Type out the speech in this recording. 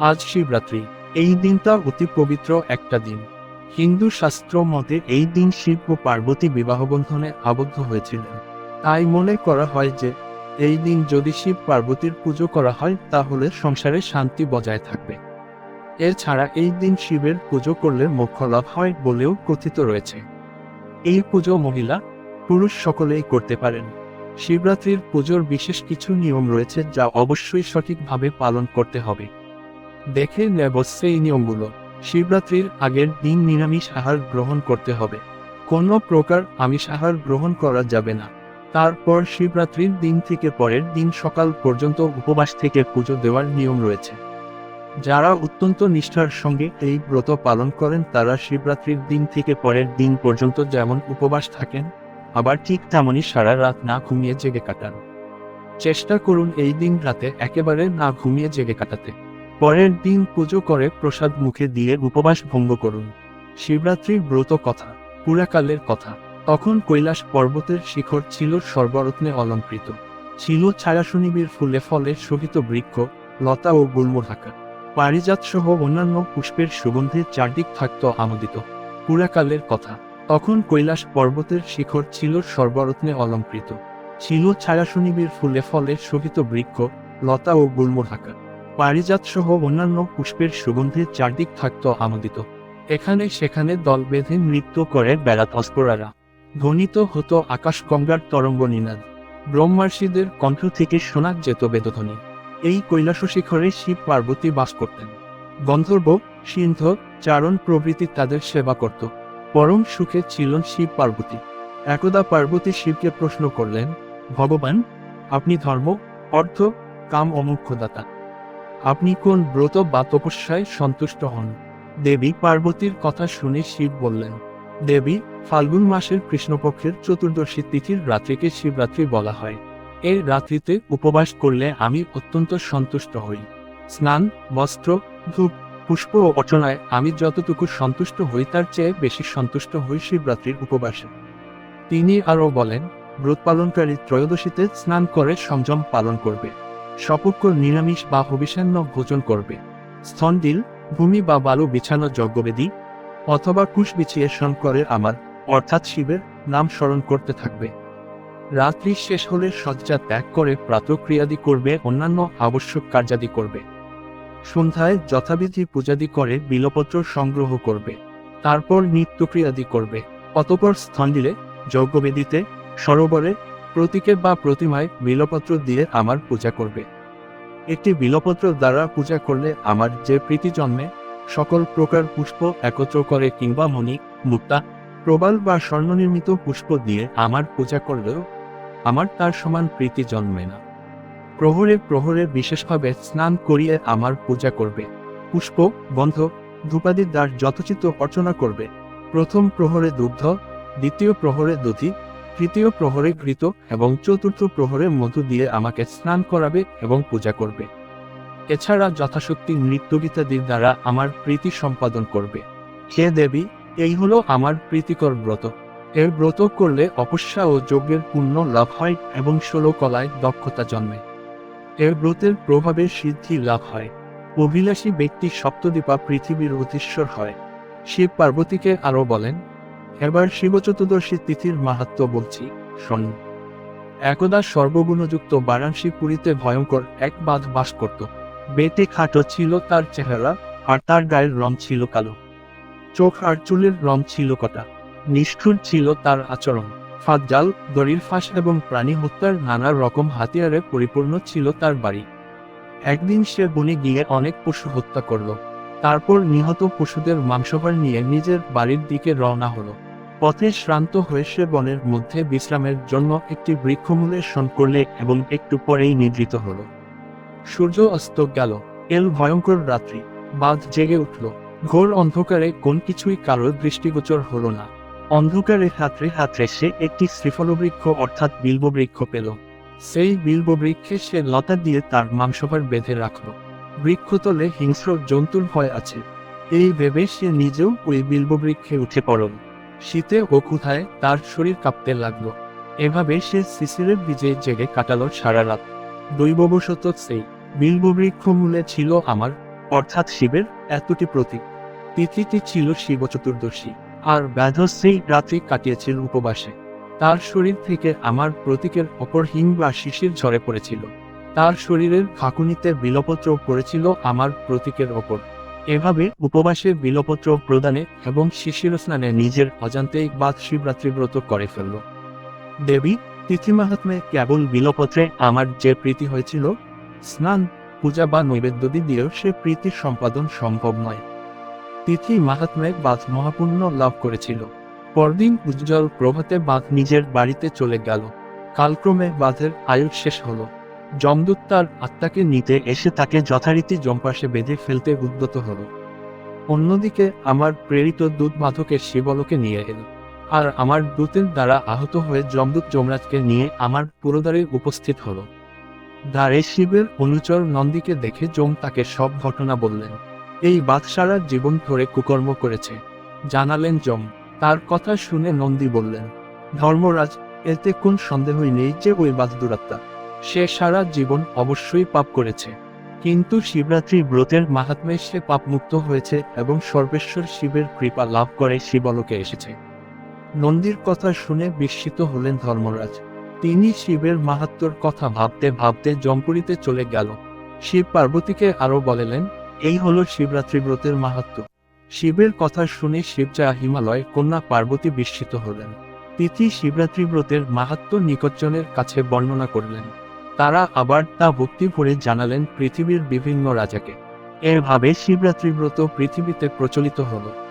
আজ শিবরাত্রি, এই দিনটা অতি পবিত্র একটা দিন। হিন্দু শাস্ত্র মতে এই দিন শিব ও পার্বতী বিবাহবন্ধনে আবদ্ধ হয়েছিলেন। তাই মনে করা হয় যে, এই দিন যদি শিব পার্বতীর পুজো করা হয়, তাহলে সংসারে শান্তি বজায় থাকবে। এছাড়া এই দিন শিবের পুজো করলে মোক্ষ লাভ হয় বলেও কথিত রয়েছে। এই পুজো মহিলা, পুরুষ সকলেই করতে পারেন। শিবরাত্রির পুজোর বিশেষ কিছু নিয়ম রয়েছে যা অবশ্যই সঠিকভাবে পালন করতে হবে। দেখে নেব সেই নিয়মগুলো। শিবরাত্রির আগের দিন নিরামিষ আহার গ্রহণ করতে হবে। কোনো প্রকার আমিষ আহার গ্রহণ করা যাবে না। তারপর শিবরাত্রির দিন থেকে পরের দিন সকাল পর্যন্ত উপবাস থেকে পুজো দেওয়ার নিয়ম রয়েছে। যারা অত্যন্ত নিষ্ঠার সঙ্গে এই ব্রত পালন করেন, তারা শিবরাত্রির দিন থেকে পরের দিন পর্যন্ত যেমন উপবাস থাকেন, আবার ঠিক তেমনই সারা রাত না ঘুমিয়ে জেগে কাটান। চেষ্টা করুন এই দিন রাতে একেবারে না ঘুমিয়ে জেগে কাটাতে। পরের দিন পুজো করে প্রসাদ মুখে দিয়ে উপবাস ভঙ্গ করুন। শিবরাত্রির ব্রত কথা, পুরাকালের কথা, তখন কৈলাস পর্বতের শিখর ছিল সর্বরত্নে অলঙ্কৃত। ছিল ছায়াশনিবির ফুলে ফলে শোভিত বৃক্ষ, লতা ও গুল্ম ঢাকা পারিজাত সহ অন্যান্য পুষ্পের সুগন্ধে চারদিক থাকত আমোদিত। পুরাকালের কথা, তখন কৈলাস পর্বতের শিখর ছিল সর্বরত্নে অলঙ্কৃত। ছিল ছায়াশনিবির ফুলে ফলে শোভিত বৃক্ষ, লতা ও গুল্ম ঢাকা পারিজাত সহ অন্যান্য পুষ্পের সুগন্ধে চারদিক থাকত আমোদিত এখানে সেখানে দল বেঁধে নৃত্য করে বেড়াত অস্পরারা। ধ্বনিত হতো আকাশ গঙ্গার তরঙ্গ নিনাদ। ব্রহ্মার্ষিদের কণ্ঠ থেকে শোনা যেত বেদধ্বনি। এই কৈলাস শিখরে শিব পার্বতী বাস করতেন। গন্ধর্ব, সিন্ধ, চারণ প্রভৃতি তাদের সেবা করত। পরম সুখে ছিলেন শিব পার্বতী। একদা পার্বতী শিবকে প্রশ্ন করলেন, ভগবান, আপনি ধর্ম, অর্থ, কাম অমুখ্যদাতা আপনি কোন ব্রত বা তপস্যায় সন্তুষ্ট হন? দেবী পার্বতীর কথা শুনে শিব বললেন, দেবী, ফাল্গুন মাসের কৃষ্ণপক্ষের চতুর্দশী তিথির রাত্রিকে শিবরাত্রি বলা হয়। এই রাত্রিতে উপবাস করলে আমি অত্যন্ত সন্তুষ্ট হই। স্নান, বস্ত্র, ধূপ, পুষ্প ও অর্চনায় আমি যতটুকু সন্তুষ্ট হই তার চেয়ে বেশি সন্তুষ্ট হই শিবরাত্রির উপবাসে। তিনি আরও বলেন, ব্রত পালনকারী ত্রয়োদশীতে স্নান করে সংযম পালন করবে। সপক্ষ নিরামিষ বা হবিষান্ন ভোজন করবে। স্থনডিল ভূমি বা বালু বিছানো যজ্ঞবেদী অথবা কুশ বিছিয়ে শন করে আমার, অর্থাৎ শিবের, নাম স্মরণ করতে থাকবে। রাত্রি শেষ হলে শয্যা ত্যাগ করে প্রাতক্রিয়াদি করবে, অন্যান্য আবশ্যক কার্যাদি করবে। সন্ধ্যায় যথাবিধি পূজাদি করে বিলপত্র সংগ্রহ করবে। তারপর নিত্যক্রিয়াদি করবে। অতপর স্থনডিলে যজ্ঞবেদিতে, সরোবরে প্রতীকে বা প্রতিমায় বিলপত্র দিয়ে আমার পূজা করবে। একটি বিলপত্র দ্বারা পূজা করলে আমার যে প্রীতি জন্মে, সকল প্রকার পুষ্প একত্র করে কিংবা মণি, মুক্তা, প্রবাল বা স্বর্ণনির্মিত পুষ্প দিয়ে আমার পূজা করলেও, আমার তার সমান প্রীতি জন্মে না। প্রহরে প্রহরে বিশেষভাবে স্নান করিয়ে আমার পূজা করবে। পুষ্প, গন্ধ, ধূপাদির দ্বার যথোচিত অর্চনা করবে। প্রথম প্রহরে দুগ্ধ, দ্বিতীয় প্রহরে দধি তৃতীয় প্রহরে ঘৃত এবং চতুর্থ প্রহরে মধু দিয়ে আমাকে স্নান করাবে এবং পূজা করবে। এছাড়া যথাশক্তি নৃত্যগীতাদির দ্বারা আমার প্রীতি সম্পাদন করবে। হে দেবী, এই হলো আমার প্রীতিকর ব্রত। এর ব্রত করলে অপস্যা ও যজ্ঞের পুণ্য লাভ হয় এবং ষোলো কলায় দক্ষতা জন্মে। এর ব্রতের প্রভাবে সিদ্ধি লাভ হয়। অভিলাষী ব্যক্তি সপ্তদীপা পৃথিবীর অধীশ্বর হয়। শিব পার্বতীকে আরও বলেন এবার শিব চতুর্দশী তিথির মাহাত্ম বলছি, শোন। একদা সর্বগুণযুক্ত বারাণসী পুরীতে ভয়ঙ্কর এক বাঁধ বাস করত। বেটে খাটো ছিল তার চেহারা, আর তার গায়ের রং ছিল কালো। চোখ আর চুলের রং ছিল কটা। নিষ্ঠুর ছিল তার আচরণ। ফাঁদজাল দড়ির ফাঁস এবং প্রাণী হত্যার নানা রকম হাতিয়ারে পরিপূর্ণ ছিল তার বাড়ি। একদিন সে বনে গিয়ে অনেক পশু হত্যা করল। তারপর নিহত পশুদের মাংসভার নিয়ে নিজের বাড়ির দিকে রওনা হলো। পথে শ্রান্ত হয়ে সে বনের মধ্যে বিশ্রামের জন্য একটি বৃক্ষমূলে শন করলে এবং একটু পরেই নিদ্রিত হলো। সূর্য অস্ত গেল। এল ভয়ঙ্কর রাত্রি। বাঁধ জেগে উঠল। ঘোর অন্ধকারে কোন কিছুই কারোর দৃষ্টিগোচর হল না। অন্ধকারে হাতড়ে হাতড়ে সে একটি শ্রীফলবৃক্ষ অর্থাৎ বিল্ববৃক্ষ পেল। সেই বিল্ববৃক্ষে সে লতা দিয়ে তার মাংসভার বেঁধে রাখল। বৃক্ষতলে হিংস্র জন্তুর ভয় আছে। এই ভেবে সে নিজেও ওই বিল্ববৃক্ষে উঠে পড়ল। শীতে ও ক্ষুধায় তার শরীর কাঁপতে লাগল। এভাবে সে সিসিরের বীজে জেগে কাটালো সারা রাত। দৈববশত সেই বিল্ববৃক্ষ মূলে ছিল আমার, অর্থাৎ শিবের, এতটি প্রতীক। তিথিটি ছিল শিব চতুর্দশী, আর ব্যাধ সেই রাত্রি কাটিয়েছিল উপবাসে। তার শরীর থেকে আমার প্রতীকের অপর হিম বা শিশির ঝরে পড়েছিল। তার শরীরের ফাঁকুনিতে বিলপত্র পড়েছিল আমার প্রতীকের ওপর। এভাবে উপবাসে বিলপত্র প্রদানে এবং শিশির স্নানে নিজের অজান্তেই বাদ শিবরাত্রি ব্রত করে ফেলল। দেবী, তিথি মাহাত্মে কেবল বিলপত্রে আমার যে প্রীতি হয়েছিল, স্নান, পূজা বা নৈবেদ্যদি দিয়েও সে প্রীতির সম্পাদন সম্ভব নয়। তিথি মাহাত্মে বাদ মহাপুণ্য লাভ করেছিল। পরদিন উজ্জ্বল প্রভাতে বাঁধ নিজের বাড়িতে চলে গেল। কালক্রমে বাঁধের আয়ু শেষ হলো। যমদূত তার আত্মাকে নিতে এসে তাকে যথারীতি জম্পাসে বেঁধে ফেলতে উদ্যত হল। অন্যদিকে আমার প্রেরিত দূত বাধকের শিবলকে নিয়ে এল, আর আমার দূতের দ্বারা আহত হয়ে যমদূত যমরাজকে নিয়ে আমার পুরোদারে উপস্থিত হলো। দ্বারে শিবের অনুচর নন্দীকে দেখে যম তাকে সব ঘটনা বললেন। এই বাদশারা জীবন ধরে কুকর্ম করেছে। জানালেন যম, তার কথা শুনে নন্দী বললেন, ধর্মরাজ, এতে কোন সন্দেহই নেই যে ওই বাদ দুরাত্মা সে সারা জীবন অবশ্যই পাপ করেছে। কিন্তু শিবরাত্রি ব্রতের মাহাত্মে সে পাপমুক্ত হয়েছে এবং সর্বেশ্বর শিবের কৃপা লাভ করে শিবলোকে এসেছে। নন্দীর কথা শুনে বিস্মিত হলেন ধর্মরাজ। তিনি শিবের মাহাত্মর কথা ভাবতে ভাবতে জম্পুরিতে চলে গেল। শিব পার্বতীকে আরও বলেলেন, এই হলো শিবরাত্রি ব্রতের মাহাত্ম শিবের কথা শুনে শিবজা হিমালয়, কন্যা পার্বতী বিস্মিত হলেন। তিথি শিবরাত্রি ব্রতের মাহাত্ম নিকটজনের কাছে বর্ণনা করলেন। তারা আবার তা ভক্তি ভরে জানালেন পৃথিবীর বিভিন্ন রাজাকে। এভাবে শিবরাত্রি ব্রত পৃথিবীতে প্রচলিত হলো।